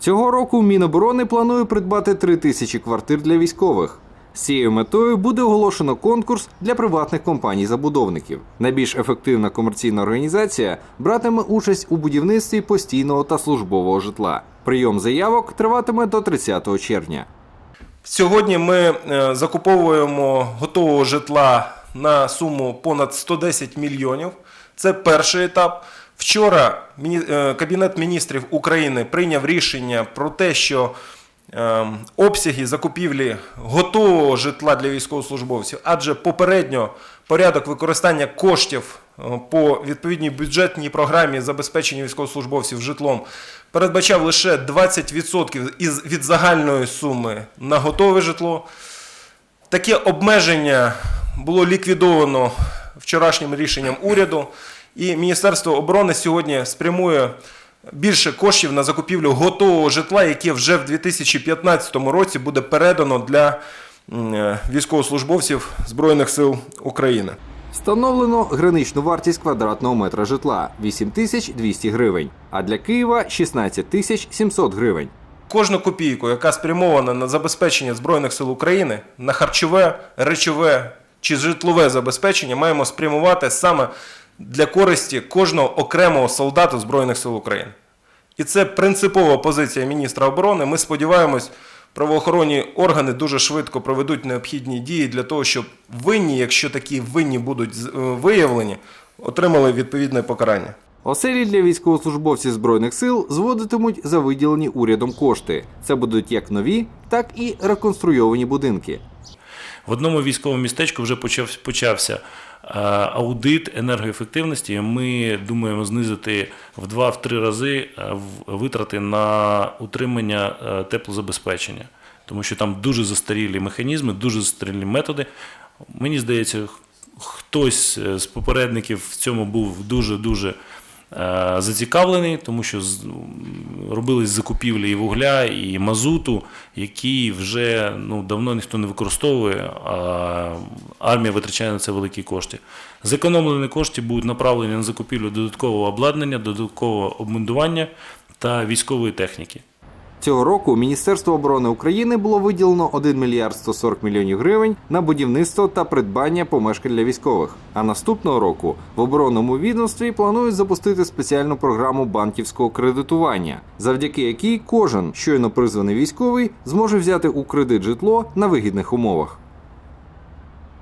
Цього року Міноборони планує придбати 3 тисячі квартир для військових. З цією метою буде оголошено конкурс для приватних компаній-забудовників. Найбільш ефективна комерційна організація братиме участь у будівництві постійного та службового житла. Прийом заявок триватиме до 30 червня. Сьогодні ми е, закуповуємо готового житла на суму понад 110 мільйонів. Це перший етап. Вчора Кабінет міністрів України прийняв рішення про те, що е, обсяги закупівлі готового житла для військовослужбовців, адже попередньо порядок використання коштів е, по відповідній бюджетній програмі забезпечення військовослужбовців житлом передбачав лише 20% із від загальної суми на готове житло. Таке обмеження було ліквідовано вчорашнім рішенням уряду, і Міністерство оборони сьогодні спрямує більше коштів на закупівлю готового житла, яке вже в 2015 році буде передано для е, військовослужбовців Збройних сил України. Встановлено граничну вартість квадратного метра житла 8200 гривень, а для Києва 16 700 гривень. Кожну копійку, яка спрямована на забезпечення Збройних сил України, на харчове, речове чи житлове забезпечення, маємо спрямувати саме для користі кожного окремого солдата Збройних сил України. І це принципова позиція міністра оборони. Ми сподіваємось, правоохоронні органи дуже швидко проведуть необхідні дії для того, щоб винні, якщо такі винні будуть з- е, виявлені, отримали відповідне покарання. Оселі для військовослужбовців збройних сил зводитимуть за виділені урядом кошти. Це будуть як нові, так і реконструйовані будинки. В одному військовому містечку вже почав, почався аудит енергоефективності. Ми думаємо знизити в 2-3 рази е, витрати на утримання е, теплозабезпечення, тому що там дуже застарілі механізми, дуже застарілі методи. Мені здається, хтось е, з попередників в цьому був дуже-дуже е, зацікавлений, тому що робились закупівлі і вугля, і мазуту, які вже ну, давно ніхто не використовує, а армія витрачає на це великі кошти. Зекономлені кошти будуть направлені на закупівлю додаткового обладнання, додаткового обмундування та військової техніки. Цього року Міністерство оборони України було виділено 1 мільярд 140 мільйонів гривень на будівництво та придбання помешкань для військових. А наступного року в оборонному відомстві планують запустити спеціальну програму банківського кредитування, завдяки якій кожен щойно призваний військовий зможе взяти у кредит житло на вигідних умовах.